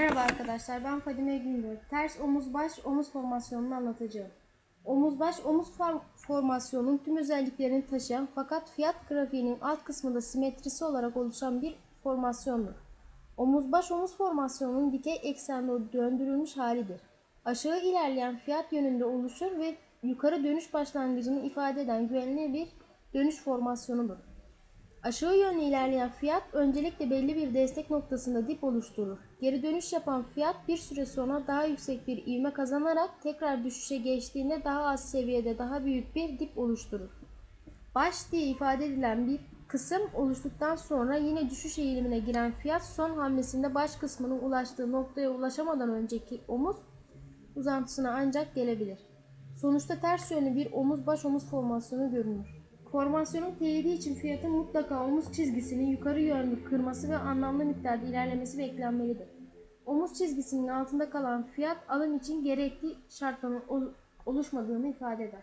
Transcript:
Merhaba arkadaşlar, ben Fadime Güngör. Ters omuz baş omuz formasyonunu anlatacağım. Omuz baş omuz form- formasyonunun tüm özelliklerini taşıyan fakat fiyat grafiğinin alt kısmında simetrisi olarak oluşan bir formasyondur. Omuz baş omuz formasyonunun dikey eksende döndürülmüş halidir. Aşağı ilerleyen fiyat yönünde oluşur ve yukarı dönüş başlangıcını ifade eden güvenli bir dönüş formasyonudur. Aşağı yönlü ilerleyen fiyat öncelikle belli bir destek noktasında dip oluşturur. Geri dönüş yapan fiyat bir süre sonra daha yüksek bir ivme kazanarak tekrar düşüşe geçtiğinde daha az seviyede daha büyük bir dip oluşturur. Baş diye ifade edilen bir kısım oluştuktan sonra yine düşüş eğilimine giren fiyat son hamlesinde baş kısmının ulaştığı noktaya ulaşamadan önceki omuz uzantısına ancak gelebilir. Sonuçta ters yönlü bir omuz baş omuz formasyonu görünür. Formasyonun teyidi için fiyatın mutlaka omuz çizgisinin yukarı yönlü kırması ve anlamlı miktarda ilerlemesi beklenmelidir. Omuz çizgisinin altında kalan fiyat alım için gerekli şartların ol- oluşmadığını ifade eder.